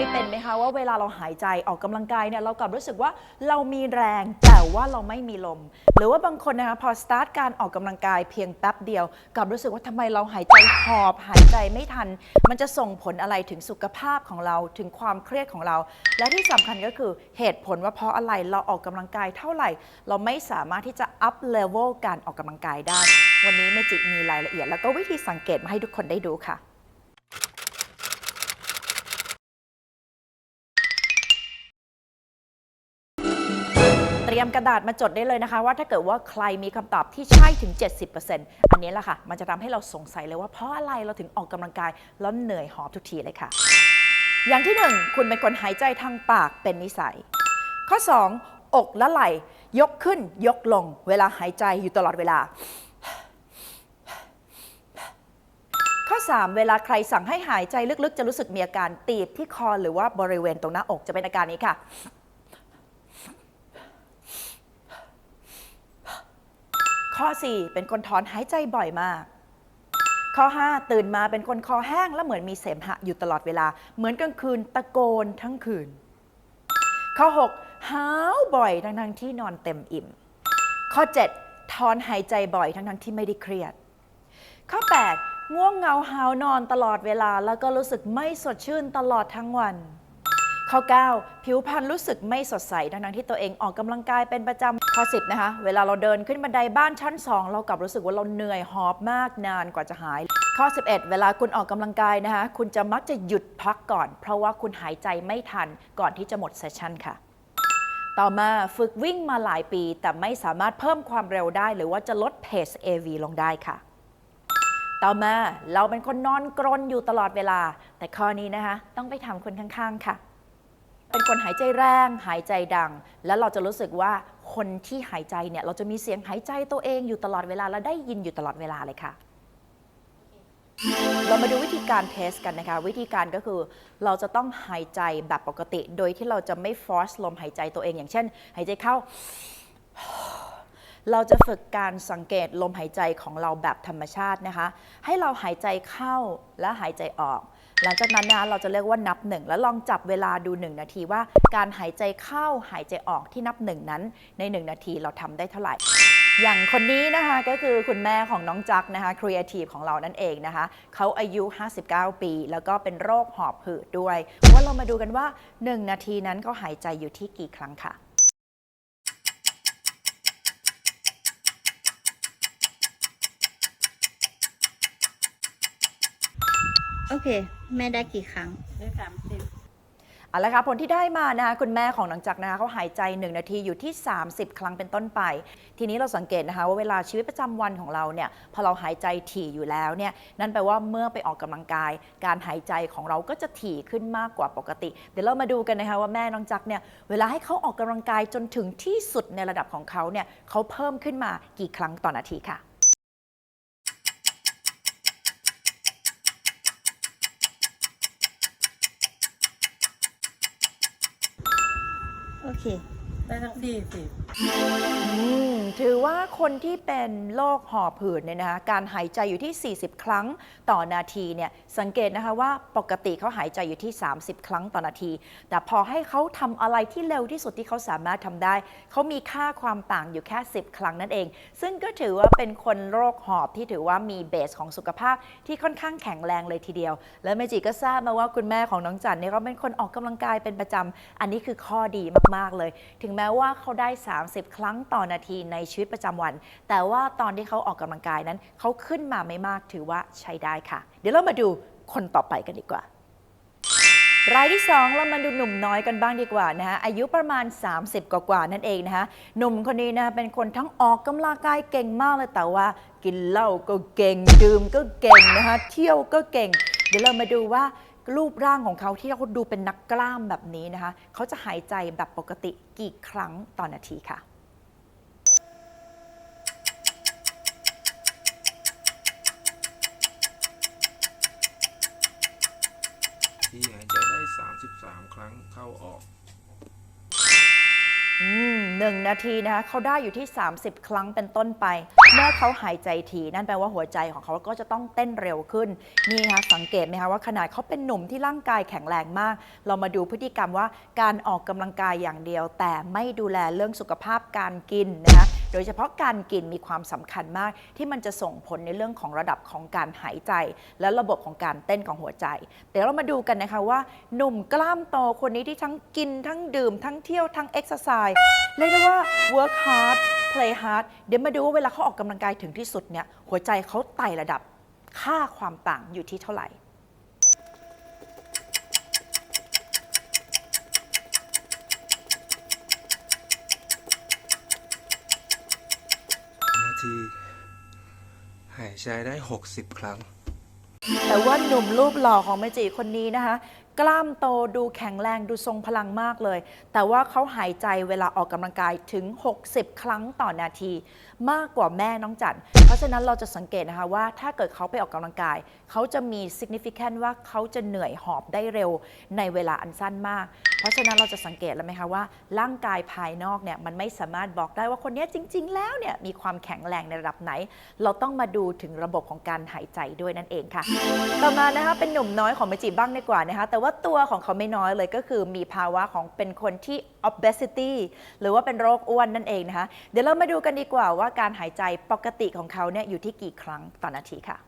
ยเป็นไหมคะว่าเวลาเราหายใจออกกำลังกายเนี่ยเรากลับรู้สึกว่าเรามีแรงแต่ว่าเราไม่มีลม หรือว่าบางคนนะคะพอสตาร์ทการออกกำลังกายเพียงแป๊บเดียวกลับรู้สึกว่าทำไมเราหายใจหอบหายใจไม่ทัน มันจะส่งผลอะไรถึงสุขภาพของเราถึงความเครียดของเรา และที่สำคัญก็คือเหตุผลว่าเพราะอะไรเราออกกำลังกายเท่าไหร่ เราไม่สามารถที่จะ up level การออกกำลังกายได้ วันนี้เมจิมีรายละเอียด แล้วก็วิธีสังเกตมาให้ทุกคนได้ดูค่ะ รียมกระดาษมาจดได้เลยนะคะ ว่าถ้าเกิดว่าใครมีคำตอบที่ใช่ถึง 70%อันนี้แหละค่ะ มันจะทำให้เราสงสัยเลยว่าเพราะอะไรเราถึงออกกำลังกายแล้วเหนื่อยหอบทุกทีเลยค่ะ อย่างที่หนึ่งคุณเป็นคนหายใจทางปากเป็นนิสัย ข้อ 2 อกและไหล่ยกขึ้นยกลง เวลาหายใจอยู่ตลอดเวลา ข้อ 3 เวลาใครสั่งให้หายใจลึกๆ จะรู้สึกมีอาการตีบที่คอหรือว่าบริเวณตรงหน้าอกจะเป็นอาการนี้ค่ะ ข้อ 4 เป็นคนถอนหายใจบ่อยมาก ข้อ 5 ตื่นมาเป็นคนคอแห้งและเหมือนมีเสมหะอยู่ตลอดเวลา เหมือนกลางคืนตะโกนทั้งคืน ข้อ 6 หาวบ่อยทั้งๆที่นอนเต็มอิ่ม ข้อ 7 ถอนหายใจบ่อยทั้งๆที่ไม่ได้เครียด ข้อ 8 ง่วงเงาหาวนอนตลอดเวลาแล้วก็รู้สึกไม่สดชื่นตลอดทั้งวันข้อ 9 ผิวพรรณรู้สึกไม่สดใสทั้งๆที่ตัวเองออกกำลังกายเป็นประจำ ข้อ10นะคะ เวลาเราเดินขึ้นบันไดบ้านชั้น 2 เรากลับรู้สึกว่าเราเหนื่อยหอบมากนานกว่าจะหาย ข้อ 11 เวลาคุณออกกำลังกายนะคะ คุณจะมักจะหยุดพักก่อน เพราะว่าคุณหายใจไม่ทันก่อนที่จะหมดเซสชั่นค่ะ ต่อมาฝึกวิ่งมาหลายปี แต่ไม่สามารถเพิ่มความเร็วได้ หรือว่าจะลดเพส AV ลงได้ค่ะ ต่อมาเราเป็นคนนอนกรนอยู่ตลอดเวลา แต่ข้อนี้นะคะ ต้องไปถามคนข้างๆค่ะ เป็นคนหายใจแรงหายใจดัง แล้วเราจะรู้สึกว่า คนที่หายใจเนี่ยเราจะมีเสียงหายใจตัวเองอยู่ตลอดเวลาและได้ยินอยู่ตลอดเวลาเลยค่ะ เรามาดูวิธีการเทสกันนะคะ วิธีการก็คือเราจะต้องหายใจแบบปกติ โดยที่เราจะไม่ฟอร์สลมหายใจตัวเอง อย่างเช่น หายใจเข้า เราจะฝึกการสังเกตลมหายใจของเราแบบธรรมชาตินะคะ ให้เราหายใจเข้าและหายใจออก หลังจากนั้นนะคะเราจะเรียกว่านับหนึ่งแล้วลองจับเวลาดู 1 นาทีว่า การหายใจเข้าหายใจออกที่นับหนึ่งนั้น ใน 1 นาทีเราทำได้เท่าไหร่ อย่างคนนี้นะคะก็คือคุณแม่ของน้องจักนะคะครีเอทีฟของเรานั่นเองนะคะเขาอายุ 59 ปี แล้วก็เป็นโรคหอบหืดด้วยว่าเรามาดูกันว่า 1 นาทีนั้นเขาหายใจอยู่ที่กี่ครั้งค่ะ โอเค แม่ได้กี่ครั้ง ได้สามสิบเอาละค่ะผลที่ได้มานะคะคุณแม่ของน้องจักรนะคะเขาหายใจ 1 นาทีอยู่ที่ 30 ครั้งเป็นต้นไป ทีนี้เราสังเกตนะคะว่าเวลาชีวิตประจำวันของเราเนี่ยพอเราหายใจถี่อยู่แล้วเนี่ยนั่นแปลว่าเมื่อไปออกกำลังกาย การหายใจของเราก็จะถี่ขึ้นมากกว่าปกติ เดี๋ยวเรามาดูกันนะคะว่าแม่น้องจักรเนี่ยเวลาให้เขาออกกำลังกายจนถึงที่สุดในระดับของเขาเนี่ยเขาเพิ่มขึ้นมากี่ครั้งต่อนาทีค่ะ เค ได้ทั้งสี่สิบ อืม ถือว่าคนที่เป็นโรคหอบหืดเนี่ยนะคะการหายใจอยู่ที่ 40 ครั้งต่อนาทีเนี่ยสังเกตนะคะว่าปกติเขาหายใจอยู่ที่ 30 ครั้งต่อนาที แต่พอให้เขาทำอะไรที่เร็วที่สุดที่เขาสามารถทำได้ เขามีค่าความต่างอยู่แค่ 10 ครั้งนั่นเอง ซึ่งก็ถือว่าเป็นคนโรคหอบที่ถือว่ามีเบสของสุขภาพที่ค่อนข้างแข็งแรงเลยทีเดียว และเมจิก็ทราบมาว่าคุณแม่ของน้องจันเนี่ยเขาเป็นคนออกกำลังกายเป็นประจำอันนี้คือข้อดีมากๆเลย ถึงแม้ว่าเขาได้ 30 ครั้งต่อนาทีในชีวิตประจำวัน แต่ว่าตอนที่เขาออกกำลังกายนั้นเขาขึ้นมาไม่มากถือว่าใช้ได้ค่ะ เดี๋ยวเรามาดูคนต่อไปกันดีกว่ารายที่ 2 เรามาดูหนุ่มน้อยกันบ้างดีกว่านะคะอายุประมาณ 30 กว่าๆนั่นเองนะคะหนุ่มคนนี้นะคะเป็นคนทั้งออกกำลังกายเก่งมากเลยแต่ว่า กินเหล้าก็เก่ง ดื่มก็เก่งนะคะเที่ยวก็เก่ง เดี๋ยวเรามาดูว่ารูปร่างของเขาที่เขาดูเป็นนักกล้ามแบบนี้นะคะเขาจะหายใจแบบปกติกี่ครั้งต่อนาทีค่ะ ที่หายใจได้ 33 ครั้งเข้าออก อืมหนึ่งนาทีนะคะเขาได้อยู่ที่ 30 ครั้งเป็นต้นไป เมื่อเขาหายใจทีนั่นแปลว่าหัวใจของเขาก็จะต้องเต้นเร็วขึ้น นี่นะคะสังเกตไหมคะว่าขนาดเขาเป็นหนุ่มที่ร่างกายแข็งแรงมาก เรามาดูพฤติกรรมว่าการออกกำลังกายอย่างเดียว แต่ไม่ดูแลเรื่องสุขภาพการกินนะคะ โดยเฉพาะการกินมีความสำคัญมาก ที่มันจะส่งผลในเรื่องของระดับของการหายใจ และระบบของการเต้นของหัวใจ เดี๋ยวเรามาดูกันนะคะว่า หนุ่มกล้ามโตคนนี้ที่ทั้งกินทั้งดื่ม ทั้งเที่ยวทั้งเอ็กซ์ไซส์เรียกได้ว่า work hard play hard เดี๋ยวมาดูว่าเวลาเขาออกกำลังกายถึงที่สุดเนี่ยหัวใจเขาไต่ระดับค่าความต่างอยู่ที่เท่าไหร่ ที หายใจได้ 60 ครั้ง แต่ว่าหนุ่มรูปหล่อของเมจิคนนี้นะคะ กล้ามโตดูแข็งแรงดูทรงพลังมากเลย แต่ว่าเขาหายใจเวลาออกกำลังกายถึง 60 ครั้งต่อนาที มากกว่าแม่น้องจันเพราะฉะนั้นเราจะสังเกตนะคะว่า ถ้าเกิดเขาไปออกกำลังกาย เขาจะมี significant ว่าเขาจะเหนื่อยหอบได้เร็วในเวลาอันสั้นมาก เพราะฉะนั้นเราจะสังเกตแล้วไหมคะว่า ร่างกายภายนอกเนี่ยมันไม่สามารถบอกได้ว่าคนนี้จริง ๆ แล้วเนี่ยมีความแข็งแรงในระดับไหน เราต้องมาดูถึงระบบของการหายใจด้วยนั่นเองค่ะ ต่อมานะคะเป็นหนุ่มน้อยของเมจิบ้างดีกว่านะคะแต่ว่าตัวของเขาไม่น้อยเลยก็คือมีภาวะของเป็นคนที่ obesity หรือว่าเป็นโรคอ้วนนั่นเองนะคะ เดี๋ยวเรามาดูกันดีกว่าว่าการหายใจปกติของเขาเนี่ยอยู่ที่กี่ครั้งต่อนาทีค่ะ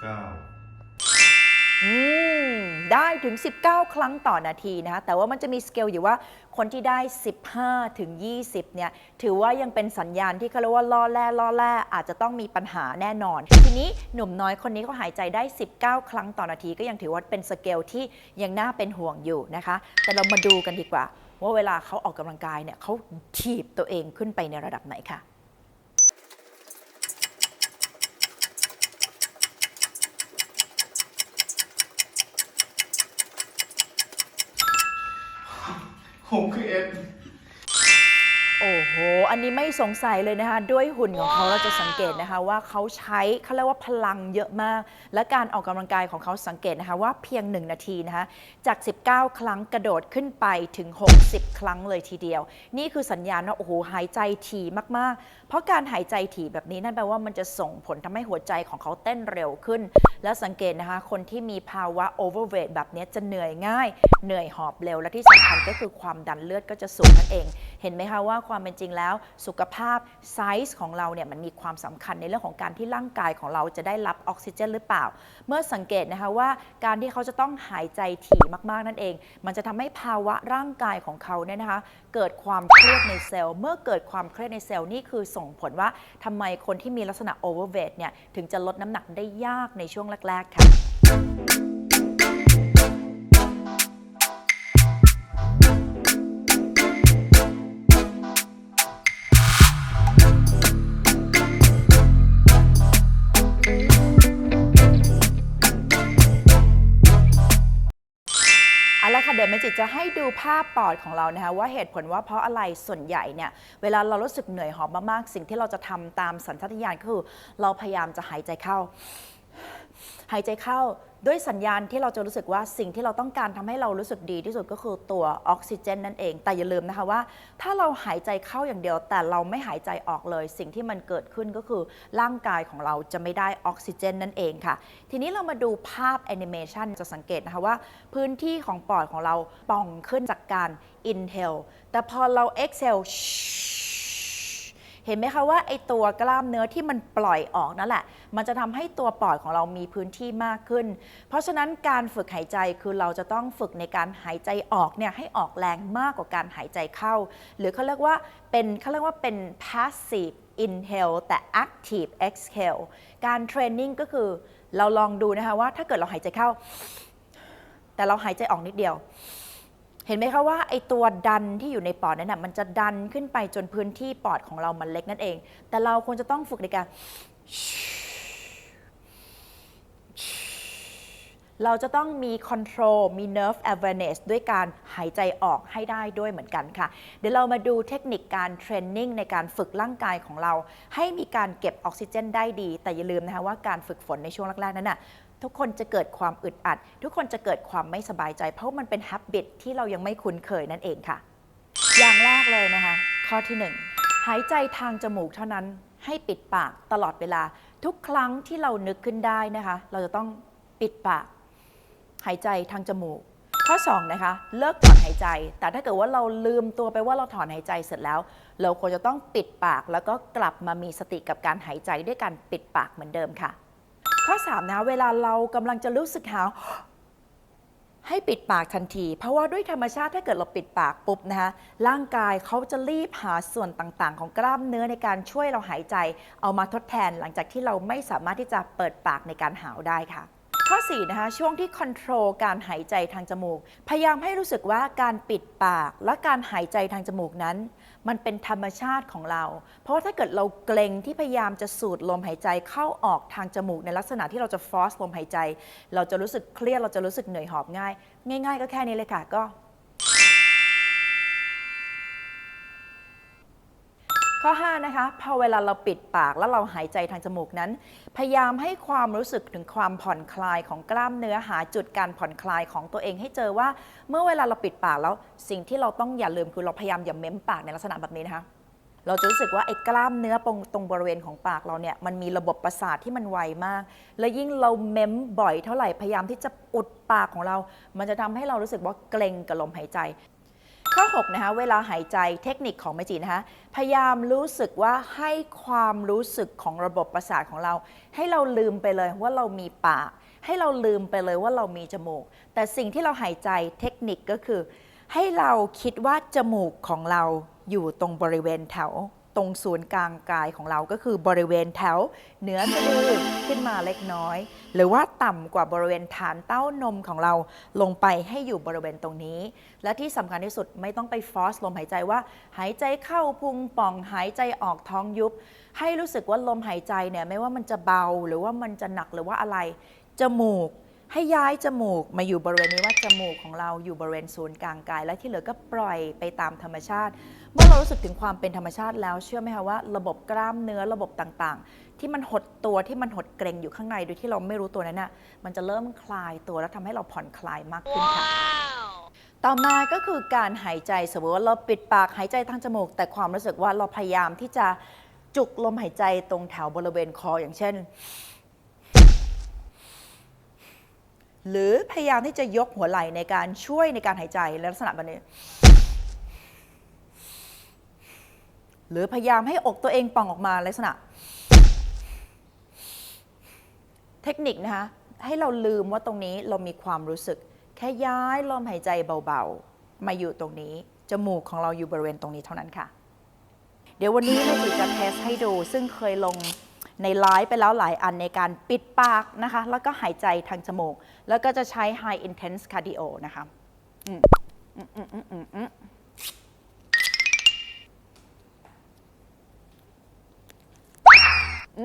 เก้าอืม ได้ถึง 19 ครั้งต่อนาทีนะคะแต่ว่ามันจะมีสเกลอยู่ว่าคนที่ได้ 15 ถึง 20 เนี่ย ถือว่ายังเป็นสัญญาณที่เขาเรียกว่าล่อแร่ล่อแร่อาจจะต้องมีปัญหาแน่นอน ทีนี้หนุ่มน้อยคนนี้เขาหายใจได้ 19 ครั้งต่อนาที ก็ยังถือว่าเป็นสเกลที่ยังน่าเป็นห่วงอยู่นะคะ แต่เรามาดูกันดีกว่า ว่าเวลาเขาออกกำลังกายเนี่ยเขาถีบตัวเองขึ้นไปในระดับไหนค่ะ ผมคือเอ็ด โอ้โห อันนี้ไม่สงสัยเลยนะคะ ด้วยหุ่นของเขาเราจะสังเกตนะคะว่าเขาใช้เขาเรียกว่าพลังเยอะมาก และการออกกำลังกายของเขาสังเกตนะคะว่าเพียง 1 นาทีนะคะ จาก 19 ครั้งกระโดดขึ้นไปถึง 60 ครั้งเลยทีเดียว นี่คือสัญญาณว่าโอ้โหหายใจถี่มากๆ เพราะการหายใจถี่แบบนี้นั่นแปลว่ามันจะส่งผลทำให้หัวใจของเขาเต้นเร็วขึ้น และสังเกตนะคะคนที่มีภาวะ overweight แบบนี้จะเหนื่อยง่าย เหนื่อยหอบเร็วและที่สำคัญก็คือความดันเลือดก็จะสูงนั่นเอง เห็นไหมคะว่าความเป็นจริงแล้ว สุขภาพไซส์ของเราเนี่ยมันมีความสำคัญในเรื่องของการที่ร่างกายของเราจะได้รับออกซิเจนหรือเปล่า เมื่อสังเกตนะคะว่าการที่เขาจะต้องหายใจถี่มากๆนั่นเอง มันจะทำให้ภาวะร่างกายของเขาเนี่ยนะคะ เกิดความเครียดในเซลล์ เมื่อเกิดความเครียดในเซลล์นี่คือส่งผลว่าทำไมคนที่มีลักษณะ overweight เนี่ยถึงจะลดน้ำหนักได้ยากในช่วงแรก ๆ ค่ะ จะให้ดูภาพปอดของเรานะคะว่าเหตุผลว่าเพราะอะไรส่วนใหญ่เนี่ยเวลาเรารู้สึกเหนื่อยหอบมากๆ สิ่งที่เราจะทำตามสัญชาตญาณก็คือ เราพยายามจะหายใจเข้า หายใจเข้าด้วยสัญญาณที่เราจะรู้สึกว่าสิ่งที่เราต้องการทำให้เรารู้สึกดีที่สุดก็คือตัวออกซิเจนนั่นเอง แต่อย่าลืมนะคะว่า ถ้าเราหายใจเข้าอย่างเดียว แต่เราไม่หายใจออกเลย สิ่งที่มันเกิดขึ้นก็คือร่างกายของเราจะไม่ได้ออกซิเจนนั่นเองค่ะ ทีนี้เรามาดูภาพแอนิเมชันจะสังเกตนะคะว่า พื้นที่ของปอดของเราป่องขึ้นจากการ inhale แต่พอเรา exhale เเห็นไหมคะว่าไอตัวกล้ามเนื้อที่มันปล่อยออกนั่นแหละ มันจะทำให้ตัวปอดของเรามีพื้นที่มากขึ้น เพราะฉะนั้นการฝึกหายใจคือเราจะต้องฝึกในการหายใจออกเนี่ยให้ออกแรงมากกว่าการหายใจเข้า หรือเขาเรียกว่าเป็นเขาเรียกว่าเป็น passive inhale แต่ active exhale การเทรนนิ่งก็คือเราลองดูนะคะว่าถ้าเกิดเราหายใจเข้า แต่เราหายใจออกนิดเดียว เห็นไหมคะว่าไอตัวดันที่อยู่ในปอดนั้นนะมันจะดันขึ้นไปจนพื้นที่ปอดของเรามันเล็กนั่นเอง แต่เราควรจะต้องฝึกในการ เราจะต้องมี control มี nerve awareness ด้วยการหายใจออกให้ได้ด้วยเหมือนกันค่ะ เดี๋ยวเรามาดูเทคนิคการเทรนนิ่งในการฝึกร่างกายของเรา ให้มีการเก็บออกซิเจนได้ดี แต่อย่าลืมนะคะว่าการฝึกฝนในช่วงแรกๆ นั้นน่ะทุกคนจะเกิดความอึดอัด ทุกคนจะเกิดความไม่สบายใจ เพราะมันเป็น habit ที่เรายังไม่คุ้นเคยนั่นเองค่ะ อย่างแรกเลยนะคะ ข้อที่ 1 หายใจทางจมูกเท่านั้นให้ปิดปากตลอดเวลา ทุกครั้งที่เรานึกขึ้นได้นะคะ เราจะต้องปิดปาก หายใจทางจมูก ข้อ2นะคะเลิกถอนหายใจ แต่ถ้าเกิดว่าเราลืมตัวไปว่าเราถอนหายใจเสร็จแล้ว เราควรจะต้องปิดปาก แล้วก็กลับมามีสติกับการหายใจด้วยการปิดปากเหมือนเดิมค่ะ ข้อ3นะคะเวลาเรากำลังจะรู้สึกหาวให้ปิดปากทันที เพราะว่าด้วยธรรมชาติถ้าเกิดเราปิดปากปุ๊บนะคะร่างกายเขาจะรีบหาส่วนต่างๆ ของกล้ามเนื้อในการช่วยเราหายใจ เอามาทดแทนหลังจากที่เราไม่สามารถที่จะเปิดปากในการหาวได้ค่ะ ข้อ4นะคะช่วงที่ควบคุมการหายใจทางจมูก พยายามให้รู้สึกว่าการปิดปากและการหายใจทางจมูกนั้น มันเป็นธรรมชาติของเรา เพราะว่าถ้าเกิดเราเกรงที่พยายามจะสูดลมหายใจเข้าออกทางจมูกในลักษณะที่เราจะฟอสลมหายใจ เราจะรู้สึกเครียดเราจะรู้สึกเหนื่อยหอบง่าย ง่าย ๆ ก็แค่นี้เลยค่ะก็ ข้อ 5 นะคะ พอเวลาเราปิดปากแล้วเราหายใจทางจมูกนั้น พยายามให้ความรู้สึกถึงความผ่อนคลายของกล้ามเนื้อหาจุดการผ่อนคลายของตัวเองให้เจอว่า เมื่อเวลาเราปิดปากแล้วสิ่งที่เราต้องอย่าลืมคือเราพยายามอย่าเม้มปากในลักษณะแบบนี้นะคะเราจะรู้สึกว่าไอ้กล้ามเนื้อตรงตรงบริเวณของปากเราเนี่ยมันมีระบบประสาทที่มันไวมาก และยิ่งเราเม้มบ่อยเท่าไหร่พยายามที่จะอุดปากของเรา มันจะทำให้เรารู้สึกว่าเกร็งกับลมหายใจ ข้อ6นะคะเวลาหายใจเทคนิคของเมจินะคะพยายามรู้สึกว่าให้ความรู้สึกของระบบประสาทของเรา ให้เราลืมไปเลยว่าเรามีปาก ให้เราลืมไปเลยว่าเรามีจมูก แต่สิ่งที่เราหายใจเทคนิคก็คือ ให้เราคิดว่าจมูกของเราอยู่ตรงบริเวณแถว ตรงศูนย์กลางกายของเราก็คือบริเวณแถวเหนือสะดือขึ้นมาเล็กน้อย หรือว่าต่ำกว่าบริเวณฐานเต้านมของเราลงไปให้อยู่บริเวณตรงนี้ และที่สำคัญที่สุดไม่ต้องไปฟอสลมหายใจว่า หายใจเข้าพุงป่องหายใจออกท้องยุบ ให้รู้สึกว่าลมหายใจเนี่ยไม่ว่ามันจะเบาหรือว่ามันจะหนักหรือว่าอะไรจมูกให้ย้ายจมูกมาอยู่บริเวณนี้ว่าจมูกของเราอยู่บริเวณศูนย์กลางกาย และที่เหลือก็ปล่อยไปตามธรรมชาติ เมื่อเรารู้สึกถึงความเป็นธรรมชาติแล้วเชื่อไหมคะว่าระบบกล้ามเนื้อระบบต่างๆ ที่มันหดตัวที่มันหดเกร็งอยู่ข้างในโดยที่เราไม่รู้ตัวนั้นน่ะมันจะเริ่มคลายตัวแล้วทำให้เราผ่อนคลายมากขึ้นค่ะต่อมาก็คือการหายใจสมมติว่าเราปิดปากหายใจทางจมูก แต่ความรู้สึกว่าเราพยายามที่จะจุกลมหายใจตรงแถวบริเวณคออย่างเช่น หรือพยายามที่จะยกหัวไหล่ในการช่วยในการหายใจในลักษณะแบบนี้ หรือพยายามให้อกตัวเองป่องออกมาลักษณะ เทคนิคนะคะ ให้เราลืมว่าตรงนี้เรามีความรู้สึก แค่ย้ายลมหายใจเบาๆ มาอยู่ตรงนี้ จมูกของเราอยู่บริเวณตรงนี้เท่านั้นค่ะ เดี๋ยววันนี้แม่จิจะเทสให้ดู ซึ่งเคยลงในไลฟ์ไปแล้วหลายอันในการปิดปากนะคะ แล้วก็หายใจทางจมูก แล้วก็จะใช้ high intense cardio นะคะ อืมอืมอืมอืมอืม อื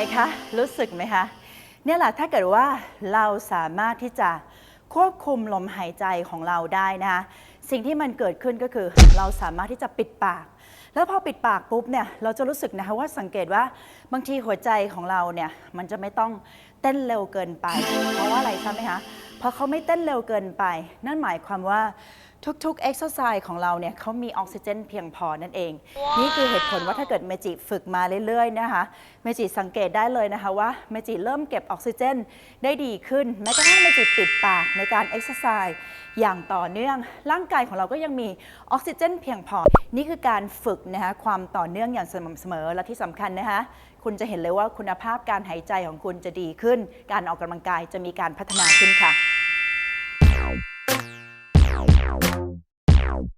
มอืมคะ รู้สึกไหมคะ เนี่ยแหละถ้าเกิดว่าเราสามารถที่จะควบคุมลมหายใจของเราได้นะคะสิ่งที่มันเกิดขึ้นก็คือเราสามารถที่จะปิดปาก แล้วพอปิดปากปุ๊บเนี่ยเราจะรู้สึกนะคะว่าสังเกตว่าบางทีหัวใจของเราเนี่ยมันจะไม่ต้องเต้นเร็วเกินไป เพราะว่าอะไรใช่ไหมคะเพราะเขาไม่เต้นเร็วเกินไป นั่นหมายความว่า ทุกๆ exercise ของเราเนี่ยเขามีออกซิเจนเพียงพอนั่นเอง นี่คือเหตุผลว่าถ้าเกิดเมจิฝึกมาเรื่อยๆนะคะเมจิสังเกตได้เลยนะคะว่าเมจิเริ่มเก็บออกซิเจนได้ดีขึ้นแม้กระทั่งเมจิปิดปากในการ exercise อย่างต่อเนื่อง ร่างกายของเราก็ยังมีออกซิเจนเพียงพอ นี่คือการฝึกนะคะความต่อเนื่องอย่างสม่ำเสมอและที่สำคัญนะคะคุณจะเห็นเลยว่าคุณภาพการหายใจของคุณจะดีขึ้น การออกกำลังกายจะมีการพัฒนาขึ้นค่ะ Wow.